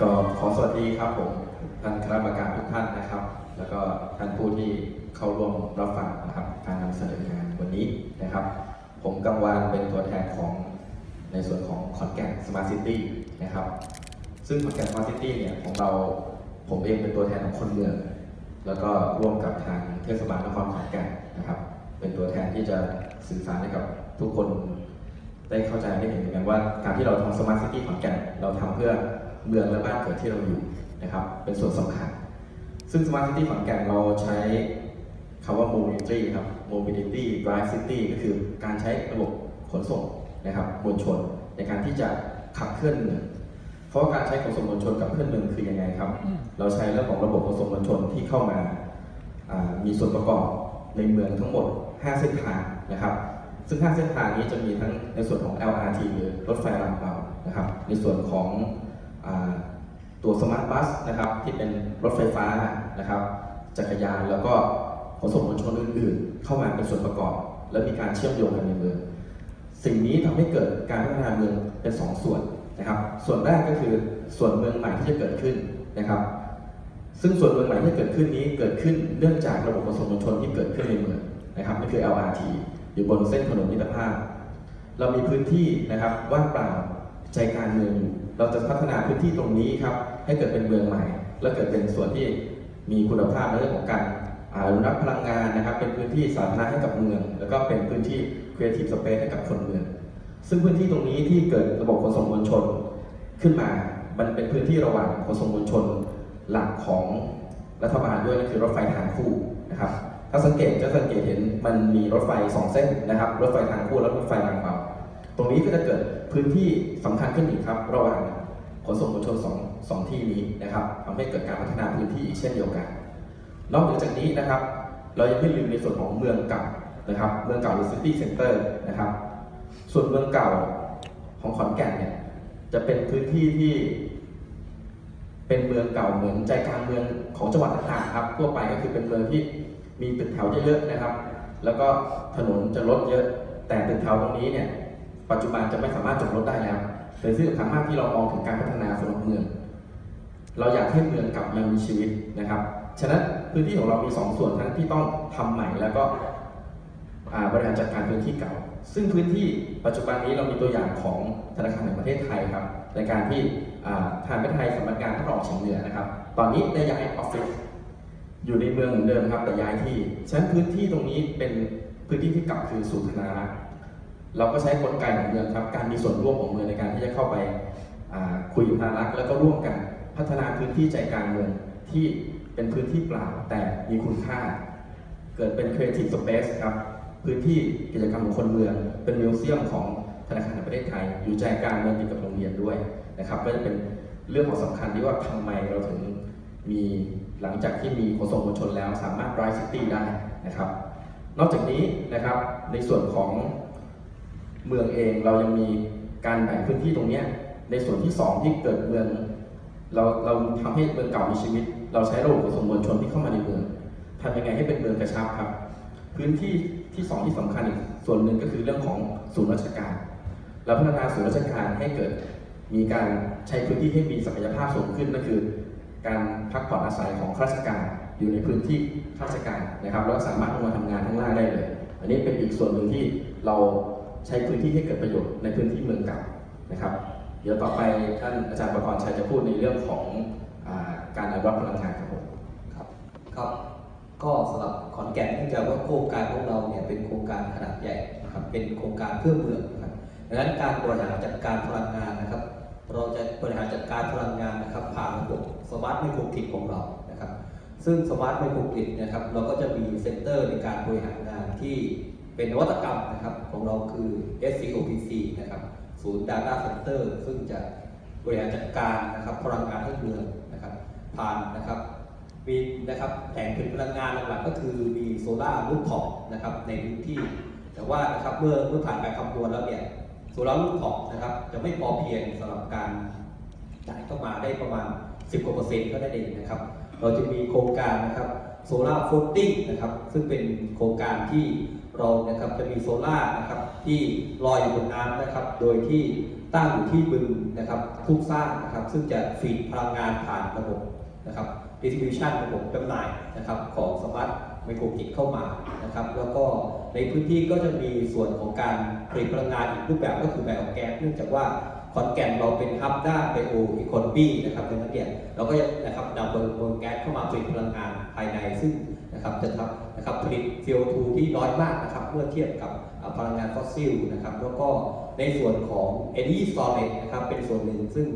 ก็ขอสวัสดีครับผมท่านคณะกรรมการทุกท่านนะครับ แล้วก็ท่านผู้ที่เข้าร่วมรับฟังนะครับการนำเสนองานวันนี้นะครับ ผมกังวานเป็นตัวแทนของในส่วนของขอนแก่นสมาร์ทซิตี้นะครับ ซึ่งขอนแก่นสมาร์ทซิตี้เนี่ยของเราผมเองเป็นตัวแทนของคนเมือง แล้วก็ร่วมกับทางเทศบาลนครขอนแก่นนะครับ เป็นตัวแทนที่จะสื่อสารให้กับทุกคนได้เข้าใจได้เห็นกันว่าการที่เราทำสมาร์ทซิตี้ขอนแก่นเราทำเพื่อ เมืองและบ้านเกิดที่เราอยู่นะครับ เป็นส่วนสำคัญ ซึ่งสมาร์ทซิตี้ขอนแก่นเราใช้คำว่า mobility ครับ mobility drive city ก็คือการใช้ระบบขนส่งนะครับมวลชนในการที่จะขับเคลื่อนเมืองเพราะว่าการใช้ขนส่งมวลชนกับเคลื่อนเมืองคือยังไงครับ เราใช้เรื่องของระบบขนส่งมวลชนที่เข้ามามีส่วนประกอบในเมืองทั้งหมด 5 เส้นทางนะครับ ซึ่ง 5 เส้นทางนี้จะมีทั้งในส่วนของ LRT หรือรถไฟรางเบานะครับ ในส่วนของ ตัวสมาร์ทบัสนะครับที่เป็นรถไฟฟ้านะครับ จักรยานแล้วก็ขนส่งมวลชนอื่น ๆ เข้ามาเป็นส่วนประกอบ และมีการเชื่อมโยงกันในเมือง สิ่งนี้ทำให้เกิดการพัฒนาเมืองเป็นสองส่วนนะครับ ส่วนแรกก็คือส่วนเมืองใหม่ที่จะเกิดขึ้นนะครับ ซึ่งส่วนเมืองใหม่ที่เกิดขึ้นนี้เกิดขึ้นเนื่องจากระบบขนส่งมวลชนที่เกิดขึ้นในเมืองนะครับนั่นคือ LRT อยู่บนเส้นถนนมิตรภาพ เรามีพื้นที่นะครับว่างเปล่าใจกลางเมืองอยู่ เราจะพัฒนาพื้นที่ตรงนี้ครับให้เกิดเป็นเมืองใหม่ และเกิดเป็นส่วนที่มีคุณภาพในเรื่องของการอนุรักษ์พลังงานนะครับ เป็นพื้นที่สาธารณะให้กับเมือง แล้วก็เป็นพื้นที่ Creative Space ให้กับคนเมือง ซึ่งพื้นที่ตรงนี้ที่เกิดระบบขนส่งมวลชนขึ้นมา มันเป็นพื้นที่ระหว่างขนส่งมวลชนหลักของรัฐบาลด้วยนั่นคือรถไฟทางคู่นะครับ ถ้าสังเกตจะสังเกตเห็นมันมีรถไฟสองเส้นนะครับ รถไฟทางคู่และรถไฟรางเบา ตรงนี้ก็จะเกิด พื้นที่สำคัญขึ้นอีกครับระหว่างขนส่งมวลชนสองสองที่นี้นะครับทำให้เกิดการพัฒนาพื้นที่อีกเช่นเดียวกันนอกจากนี้นะครับ เรายังไม่ลืมในส่วนของเมืองเก่านะครับ เมืองเก่าหรือ city center นะครับ ส่วนเมืองเก่าของขอนแก่นเนี่ยจะเป็นพื้นที่ที่ เป็นเมืองเก่าเหมือนใจกลางเมืองของจังหวัดต่างๆครับทั่วไปก็คือเป็นเมืองที่มีตึกแถวเยอะๆนะครับ แล้วก็ถนนจะรถเยอะแต่ตึกแถวตรงนี้เนี่ย ปัจจุบันจะไม่สามารถจอดรถได้แล้วเป็นสิ่งสำคัญมากที่เรามองถึงการพัฒนาสำหรับเมือง เราอยากให้เมืองกลับมามีชีวิตนะครับ ฉะนั้นพื้นที่ของเรามีสองส่วนทั้งที่ต้องทำใหม่แล้วก็บริหารจัดการพื้นที่เก่า ซึ่งพื้นที่ปัจจุบันนี้เรามีตัวอย่างของธนาคารแห่งประเทศไทยครับในการที่ทางประเทศไทยสำนักงานภาคตะวันออกเฉียงเหนือนะครับ ตอนนี้ได้ย้ายออฟฟิศอยู่ในเมืองเหมือนเดิมครับแต่ย้ายที่ ฉะนั้นพื้นที่ตรงนี้เป็นพื้นที่ที่กลับคืนสู่ธนารักษ์ เราก็ใช้กลไกของเมืองครับ การมีส่วนร่วมของเมืองในการที่จะเข้าไปคุยกับธนารักษ์แล้วก็ร่วมกันพัฒนาพื้นที่ใจกลางเมืองที่เป็นพื้นที่เปล่าแต่มีคุณค่า เกิดเป็น Creative Space ครับ พื้นที่กิจกรรมของคนเมือง เป็นมิวเซียมของธนาคารแห่งประเทศไทย อยู่ใจกลางเมืองติดกับโรงเรียนด้วยนะครับก็จะเป็นเรื่องของสำคัญที่ว่าทำไมเราถึงมีหลังจากที่มีขนส่งมวลชนแล้วสามารถ Drive City ได้นะครับ นอกจากนี้นะครับในส่วนของ เมืองเองเรายังมีการแบ่งพื้นที่ตรงนี้ในส่วนที่สองที่เกิดเมืองเราเราทำให้เมืองเก่ามีชีวิต เราใช้ระบบขนส่งมวลชนที่เข้ามาในเมืองทำยังไงให้เป็นเมืองกระชับครับ พื้นที่ที่สองที่สำคัญอีกส่วนหนึ่งก็คือเรื่องของศูนย์ราชการเราพัฒนาศูนย์ราชการให้เกิดมีการใช้พื้นที่ให้มีศักยภาพสูงขึ้นนั่นคือ การพักผ่อนอาศัยของข้าราชการอยู่ในพื้นที่ข้าราชการนะครับแล้วสามารถลงมาทำงานข้างล่างได้เลย อันนี้เป็นอีกส่วนหนึ่งที่เรา ใช้พื้นที่ให้เกิดประโยชน์ในพื้นที่เมืองเก่านะครับ เดี๋ยวต่อไปท่านอาจารย์ประกรณ์ชัยจะพูดในเรื่องของอการอนุรักษ์พลังงานครับผมครับครับ ก็สำหรับขอนแก่นเนื่องจากว่าโครงการของเราเนี่ยเป็นโครงการขนาดใหญ่นะครับเป็นโครงการเพื่อเมืองนะครับดังนั้นการบริหารจัดการพลังงานนะครับ เราจะบริหารจัดการพลังงานนะครับผ่านระบบสมาร์ทไมโครกริดของเรานะครับ ซึ่งสมาร์ทไมโครกริดนะครับเราก็จะมีเซ็นเตอร์ในการบริหารงานที่เป็นนวัตกรรมนะครับ คือ SCOPC นะครับ ศูนย์ Data Center ซึ่งจะบริหารจัดการนะครับพลังงานทั้งเมืองนะครับ ผ่านนะครับมีนะครับแผงผลิตพลังงานหลักๆก็คือมีโซลาร์รูฟท็อปนะครับในพื้นที่ แต่ว่านะครับเมื่อเมื่อผ่านการคำนวณแล้วเนี่ยโซลาร์รูฟท็อปนะครับจะไม่พอเพียงสำหรับการจ่ายเข้ามาได้ประมาณ 10กว่าเปอร์เซ็นต์ก็ได้เองนะครับ เราจะมีโครงการนะครับ โซลาร์ฟลูติ้งนะครับ ซึ่งเป็นโครงการที่เรานะครับจะมีโซลาร์นะครับที่ลอยอยู่บนน้ำนะครับ โดยที่ตั้งอยู่ที่บึงนะครับทุกสร้างนะครับ ซึ่งจะฟีดพลังงานผ่านระบบนะครับ distribution ระบบจำหน่ายนะครับของสมาร์ทไมโครกิจเข้ามานะครับ แล้วก็ในพื้นที่ก็จะมีส่วนของการผลิตพลังงานอีกรูปแบบก็คือไบโอแก๊สเนื่องจากว่าขอนแก่นเราเป็นฮับด้านไบโออีโคโนมีนะครับดังนั้นเนี่ยเราก็จะนะครับนำไบโอแก๊สเข้ามาผลิตพลังงาน ภายในซึ่งนะครับจะทำนะครับผลิต CO2 ที่น้อยมากนะครับเมื่อเทียบกับพลังงานฟอสซิลนะครับแล้วก็ในส่วนของ Energy Storage นะครับเป็นส่วนหนึ่งซึ่ง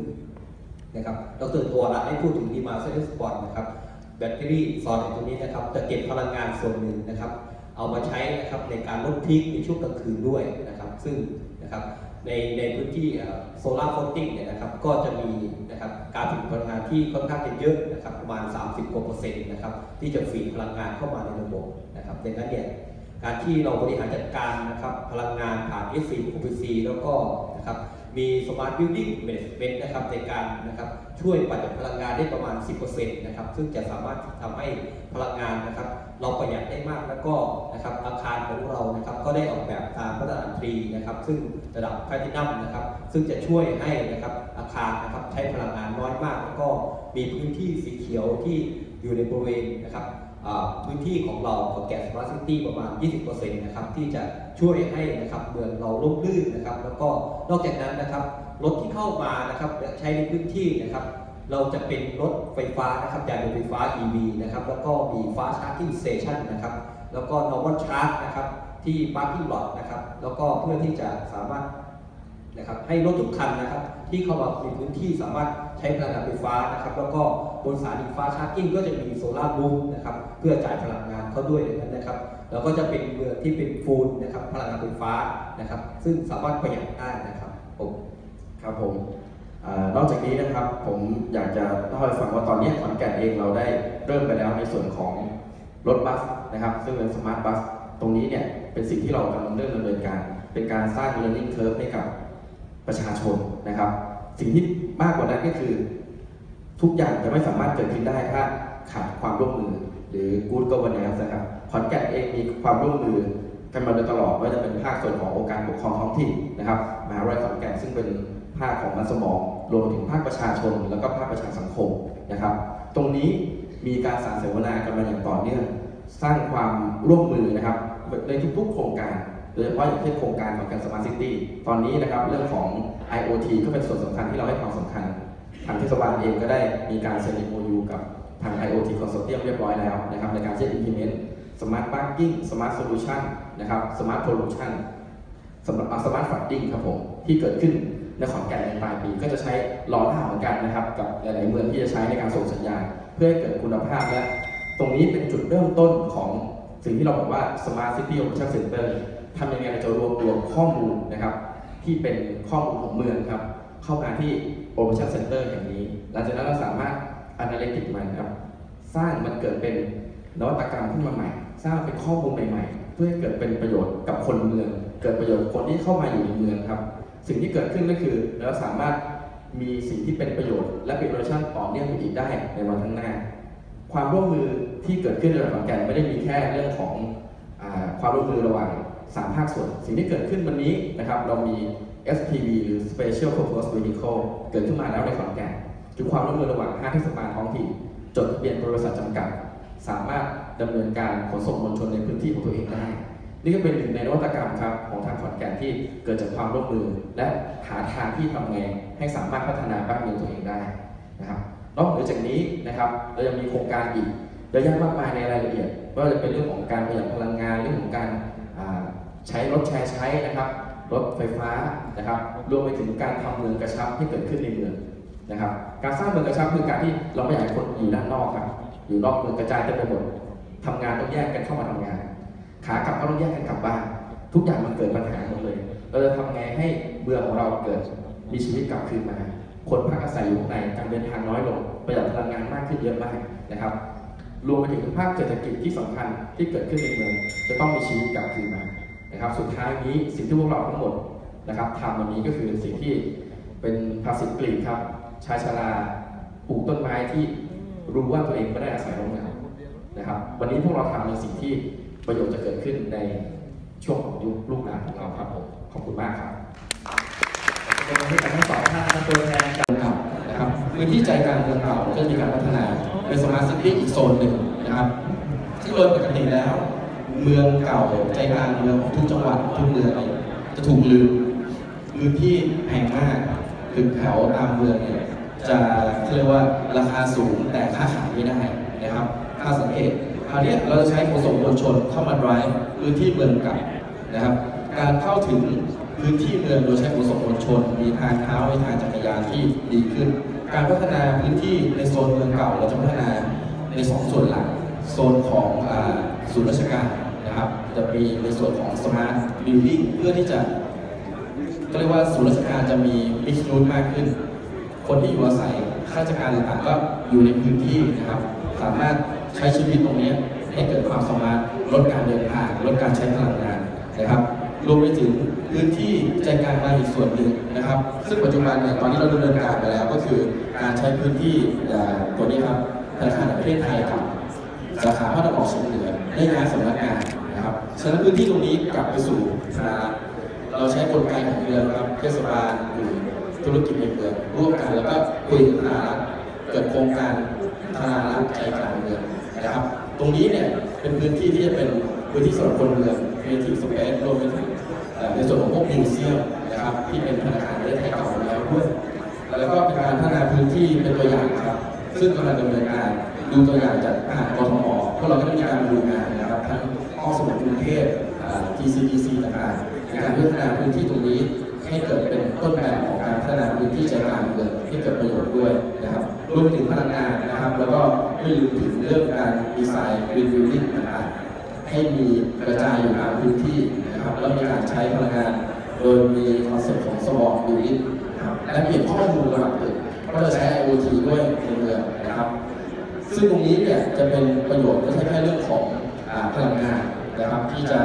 นะครับดรตัวละได้พูดถึงดีมาเซนสปอร์ตนะครับแบตเตอรี่ซอนตัวนี้นะครับจะเก็บพลังงานส่วนหนึ่งนะครับ เอามาใช้นะครับในการลดพีคในช่วงกลางคืนด้วยนะครับ ซึ่งนะครับ ในในพื้นที่โซลาร์ฟอนติ้งเนี่ยนะครับก็จะมีนะครับการผลิตพลังงานที่ค่อนข้างจะเยอะนะครับประมาณ 30กว่าเปอร์เซ็นต์นะครับที่จะฟีดพลังงานเข้ามาในระบบนะครับดังนั้นเนี่ยการที่เราบริหารจัดการนะครับพลังงานผ่าน S4 OPC แล้วก็นะครับ มี Smart Building Management นะครับในการนะครับช่วยประหยัดพลังงานได้ประมาณ 10%นะครับซึ่งจะสามารถทำให้พลังงานนะครับ เราประหยัดได้มากแล้วก็นะครับอาคารของเรานะครับก็ได้ออกแบบตามมาตรฐานทรีนะครับ ซึ่งระดับแพลตินัมนะครับ ซึ่งจะช่วยให้นะครับอาคารนะครับใช้พลังงานน้อยมาก แล้วก็มีพื้นที่สีเขียวที่อยู่ในบริเวณนะครับ พื้นที่ของเราของแกสมาร์ทซิตี้ประมาณ 20%นะครับที่จะช่วยให้นะครับเมืองเราร่มรื่นนะครับ แล้วก็นอกจากนั้นนะครับรถที่เข้ามานะครับใช้ในพื้นที่นะครับ เราจะเป็นรถไฟฟ้านะครับยานยนต์ไฟฟ้า EV นะครับแล้วก็มีฟ้าชาร์จิ่งสเตชันนะครับแล้วก็ normal charge นะครับที่ parking lot นะครับแล้วก็เพื่อที่จะสามารถ นะครับให้รถทุกคันนะครับที่เข้ามาในพื้นที่สามารถใช้พลังงานไฟฟ้านะครับแล้วก็บนสถานีฟ้าชาร์จิ่งก็จะมีโซลาร์รูฟนะครับเพื่อจ่ายพลังงานเข้าด้วยนะครับแล้วก็จะเป็นเมืองที่เป็นฟูลนะครับพลังงานไฟฟ้านะครับซึ่งสามารถประหยัดได้นะครับผมครับผมอนอกจากนี้นะครับผมอยากจะเล่าให้ฟังว่าตอนนี้ขอนแก่นเองเราได้เริ่มไปแล้วในส่วนของรถบัสนะครับซึ่งเป็นสมาร์ทบัสตรงนี้เนี่ยเป็นสิ่งที่เรากำลังเริ่มดำเนินการ เป็นการสร้าง learning curve ให้กับ ประชาชนนะครับ สิ่งที่มากกว่านั้นก็คือ ทุกอย่างจะไม่สามารถเกิดขึ้นได้ถ้าขาดความร่วมมือ หรือ good governance นะครับขอนแก่นเองมีความร่วมมือกันมาโดยตลอดว่าจะเป็นภาคส่วนขององค์การปกครองท้องถิ่นนะครับมหาวิทยาลัยขอนแก่นซึ่งเป็นภาคของมันสมอง รวมถึงภาคประชาชน แล้วก็ภาคประชาสังคมนะครับ ตรงนี้มีการสานเสวนากันมาอย่างต่อเนื่องสร้างความร่วมมือนะครับในทุกๆโครงการ โดยเฉพาะอย่างเช่นโครงการของการสมาร์ทซิตี้ตอนนี้นะครับเรื่องของ IoT ก็เป็นส่วนสำคัญที่เราให้ความสำคัญ ทางเทศบาลเองก็ได้มีการเซ็น MOU กับทาง IoT Consortium เรียบร้อยแล้วนะครับในการที่จะ implement Smart Parking Smart Solution นะครับ Smart Pollution สำหรับ Smart Flooding ครับผมที่เกิดขึ้นในขอนแก่นในปลายปีก็จะใช้ล้อหน้าเหมือนกันนะครับ กับหลาย ๆ เมืองที่จะใช้ในการส่งสัญญาณ เพื่อให้เกิดคุณภาพและ ตรงนี้เป็นจุดเริ่มต้นของสิ่งที่เราบอกว่า Smart City Operation Center ทำยังไงเราจะรวบรวมข้อมูลนะครับ ที่เป็นข้อมูลของเมืองครับ เข้ามาที่ Operation Center แห่งนี้ หลังจากนั้นเราสามารถ Analytic มันครับ สร้างมันเกิดเป็นนวัตกรรมขึ้นมาใหม่ สร้างเป็นข้อมูลใหม่ๆ เพื่อให้เกิดเป็นประโยชน์กับคนเมือง เกิดประโยชน์คนที่เข้ามาอยู่ในเมืองครับ สิ่งที่เกิดขึ้นก็คือเราสามารถมีสิ่งที่เป็นประโยชน์ และเป็น innovation ต่อเนื่องไปอีกได้ในวันข้างหน้า ความร่วมมือที่เกิดขึ้นในระหว่างกันไม่ได้มีแค่เรื่องของอความร่วมมือระหว่าง สามภาคส่วน สิ่งที่เกิดขึ้นวันนี้นะครับเรามี SPV หรือ Special Purpose Vehicle เกิดขึ้นมาแล้วในขอนแก่นคือความร่วมมือระหว่างห้าเทศบาลท้องถิ่นจดทะเบียนบริษัทจำกัด สามารถดำเนินการขนส่งมวลชนในพื้นที่ของตัวเองได้ นี่ก็เป็นหนึ่งในนวัตกรรมครับของทางขอนแก่นที่เกิดจากความร่วมมือ และหาทางที่ทำไงให้สามารถพัฒนาบ้านเมืองตัวเองได้นะครับนอกจากนี้นะครับเรายังมีโครงการอีกเยอะแยะมากมายในรายละเอียดไม่ว่าจะเป็นเรื่องของการประหยัดพลังงานเรื่องของการ ใช้รถแชร์ใช้นะครับ รถไฟฟ้านะครับ รวมไปถึงการทำเมืองกระชับที่เกิดขึ้นในเมืองนะครับ การสร้างเมืองกระชับคือการที่เราไม่อยากคนอยู่ด้านนอกครับ อยู่นอกเมืองกระจายเต็มไปหมดทำงานต้องแยกกันเข้ามาทำงาน ขากลับก็ต้องแยกกันกลับบ้าน ทุกอย่างมันเกิดปัญหาหมดเลย เราจะทำไงให้เมืองของเราเกิดมีชีวิตกลับคืนมา คนพักอาศัยอยู่ในการเดินทางน้อยลง ประหยัดพลังงานมากขึ้นเยอะมากนะครับ รวมไปถึงภาคเศรษฐกิจที่สำคัญที่เกิดขึ้นในเมือง จะต้องมีชีวิตกลับคืนมา นะครับสุดท้ายนี้สิ่งที่พวกเราทั้งหมดนะครับทำวันนี้ก็คือสิ่งที่เป็นภาษิตกรีกครับชายชราปลูกต้นไม้ที่รู้ว่าตัวเองไม่ได้อาศัยร่มเงานะครับ วันนี้พวกเราทำในสิ่งที่ประโยชน์จะเกิดขึ้นในช่วงของยุคลูกหลานของเราครับผมขอบคุณมากครับเป็นวันที่ทั้งสองท่านทั้งตัวแทนกับเก่านะครับพื้นที่ใจกลางเมืองเก่าก็จะมีการพัฒนาเป็นสมาร์ทซิตี้อีกโซนหนึ่งนะครับซึ่งโดยปกติแล้ว เมืองเก่าใจกลางเมืองของทุกจังหวัดทุกเมืองจะถูกลืมพื้นที่แพงมากตึกแถวตามเมืองเนี่ยจะเรียกว่าราคาสูงแต่ค่าขายไม่ได้นะครับถ้าสังเกตคราวนี้เราจะใช้ขนส่งมวลชนเข้ามา drive พื้นที่เมืองเก่านะครับ การเข้าถึงพื้นที่เมืองโดยใช้ขนส่งมวลชน มีทางเท้ามีทางจักรยานที่ดีขึ้น การพัฒนาพื้นที่ในโซนเมืองเก่าเราจะพัฒนาในสองส่วนหลัก โซนของอศูนย์ราชการ จะมีในส่วนของ smart building เพื่อที่จะก็เรียกว่าศูนย์ราชการจะมีมิกซ์รูทมากขึ้น คนที่อยู่อาศัยข้าราชการต่างๆก็อยู่ในพื้นที่นะครับ สามารถใช้ชีวิตตรงนี้ให้เกิดความสามารถลดการเดินทางลดการใช้พลังงานนะครับรวมไปถึงพื้นที่ใจกลางเมืองอีกส่วนหนึ่งนะครับ ซึ่งปัจจุบันเนี่ยตอนนี้เราดำเนินการไปแล้วก็คือการใช้พื้นที่ตัวนี้ครับธนาคารแห่งประเทศไทยกับสาขาภาคตะนออกเฉียงเหนือได้ย้ายสำนักงานะ ฉะนั้นพื้นที่ตรงนี้กลับไปสู่สาธาเราใช้กลไกของเมืองครับเทศบาลหรือธุรกิจในเมืองร่วมกันแล้วก็คุยกับธนาเกิดโครงการธนารักใจกลางเมืองนะครับ ตรงนี้เนี่ยเป็นพื้นที่ที่จะเป็นพื้นที่สำหรับคนเมือง creative space รวมไปถึงในส่วนของพวกมิวเซียมนะครับที่เป็นธนาคารประเทศไทยเก่าแล้วด้วยแล้วก็เป็นการพัฒนาพื้นที่เป็นตัวอย่างครับ ซึ่งกำลังดำเนินการดูตัวอย่างจากทหารกทมพวกเราก็ได้มีการดูงานนะครับทั้ง ห้องสมุดกรุงเทพ GCDC ต่างๆในการพัฒนาพื้นที่ตรงนี้ให้เกิดเป็นต้นแบบของการพัฒนาพื้นที่ใจกลางเมืองที่เกิดประโยชน์ด้วยนะครับรวมถึงพลังงานนะครับ แล้วก็ไม่ลืมถึงเรื่องการดีไซน์ green building ต่างๆให้มีกระจายอยู่ตามพื้นที่นะครับแล้วมีการใช้พลังงาน โดยมีคอนเซ็ปต์ของสมองยูนิตนะครับและเปลี่ยนข้อมูลระหว่างตึกก็จะใช้ IoT ด้วยในเมืองนะครับ ซึ่งตรงนี้เนี่ยจะเป็นประโยชน์ไม่ใช่แค่เรื่องของ พลังงานนะครับที่จะ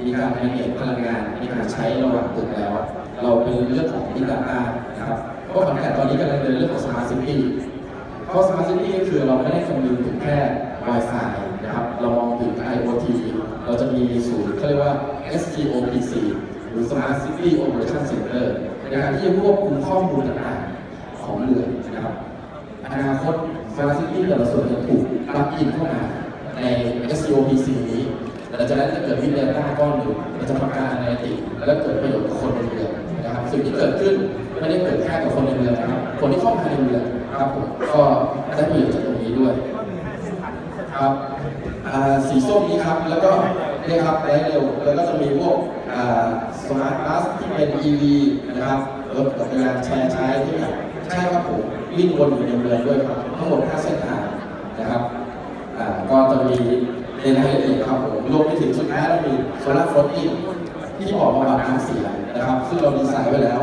มีการแมเนจพลังงานในการใช้ระหว่างตึกแล้ว เราเป็นเรื่องของ Big Data นะครับเพราะขอนแก่นตอนนี้กำลังเดินเรื่องของ Smart City เพราะ Smart City ก็คือเราไม่ได้คำนึงถึงแค่ Wi-Fi นะครับเรามองถึง IoT เราจะมีศูนย์เขาเรียกว่า SGOPC หรือ Smart City Operation Center ในการที่จะรวบรวมข้อมูลต่างๆของเมืองนะครับอนาคต Smart City แต่ละส่วนจะถูกรับอินเข้ามา ใน SCOPC นี้หลังจากนั้นจะเกิด Big Data ก้อนหนึ่งเราจะทำการ Analytics แล้วก็เกิดประโยชน์กับคนในเมือนะครับสิ่งที่เกิดขึ้นไม่ได้เกิดแค่กับคนในเมือนะครับคนที่เข้ามาในเมือนะครับผมก็ได้ประโยชน์จากตรงนี้ด้วยครับสีส้มนี้ครับแล้วก็เนี่ยครับไร้เร็วแล้วก็จะมีพวกสมาร์ทบัสที่เป็น EV นะครับรถจักรยานแชร์ใช้ที่แบบใช่ครับผมวิ่งวนอยู่ในเมืองด้วยครับทั้งหมด5เส้นทางนะครับาก็จะมีในรายละเอียดครับผมรวมไปถึงสุดท้ายเรามีโซลาร์ฟลอตติ้งที่ออกมาบัดน้ำเสียนะครับ ซึ่งเราดีไซน์ไว้แล้ว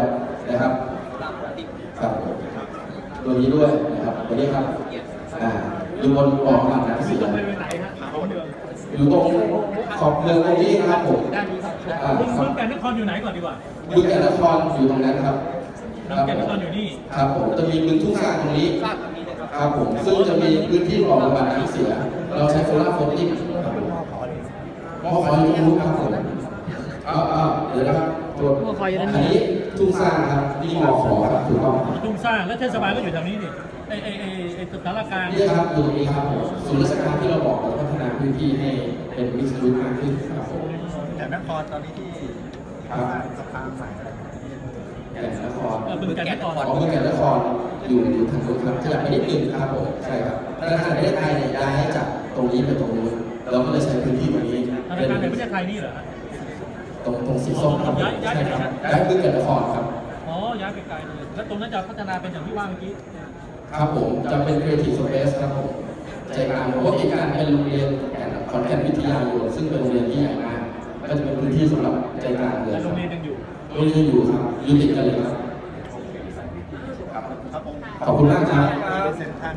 นะครับครับผมตัวนี้ด้วยนะครับตัวนี้ครับอ่าดูบนออกบัดน้ำเสียตรงไปไหนฮะของเมืองอยู่ตรงขอบเมืองตรงนี้นะครับผมด้านนี้ครับอ่าเมืองครับแก่นนครอยู่ไหนก่อนดีกว่าบึงแก่นนครอยู่ตรงนั้นครับน้ำแก่นนครอยู่นี่ครับผมจะมีบึงทุ่งสร้างตรงนี้ ครับผมซึ่งจะมีพื้นที่ปลอดระบายน้ำเสีย เราใช้โซลาร์โฟลติ้งครับผมมอขออยู่ตรงนู้นครับผมอ้าวอ้าวเดี๋ยวนะครับตัวมอขออยู่ด้านนี้อันนี้ทุ่งสร้างครับนี่มอขอครับถูกต้องทุ่งสร้างและเทศบาลก็อยู่แถวนี้นี่ไอไอไอไอสารกลางนี่ครับอยู่ตรงนี้ครับผมศูนย์ราชการที่เราบอกเราพัฒนาพื้นที่ให้เป็นมิกซ์รูทมากขึ้นครับผมแต่นครตอนนี้ที่ครับสะพานใหม่อะไรแก่นนคร เออบึงแก่นนครของเมืองแก่นนครอยู่อยู่ทางนู้นครับขยับไปนิดนึงครับผมใช่ครับธนาคารแห่งประเทศไทยเนี่ยย้ายจาก ตรงนี้ไปตรงนู้นเราก็เลยใช้พื้นที่ตรงนี้ธนาคารแห่งประเทศไทยนี่เหรอฮะตรงตรงสีส้มครับย้ายย้ายใช่ไปไหนครับฮะย้ายพื้นแก่นนครครับ อ๋อ ย้ายไปไกลเลย แล้วตรงนั้นจะพัฒนาเป็นอย่างที่ว่าเมื่อกี้ ครับผมจะเป็น creative space ครับผมใจกลางเพราะว่าอีกการเป็นโรงเรียนแก่นขอนแก่นวิทยาอยู่ซึ่งเป็นโรงเรียนที่ใหญ่มากก็จะเป็นพื้นที่สำหรับใจกลางเลยแต่คโรรับงเรียนยังอยู่ โรงเรียนอยู่ครับอยู่ติดกันเลยครับขอบคุณมากครับเป็นเซ็นทรัล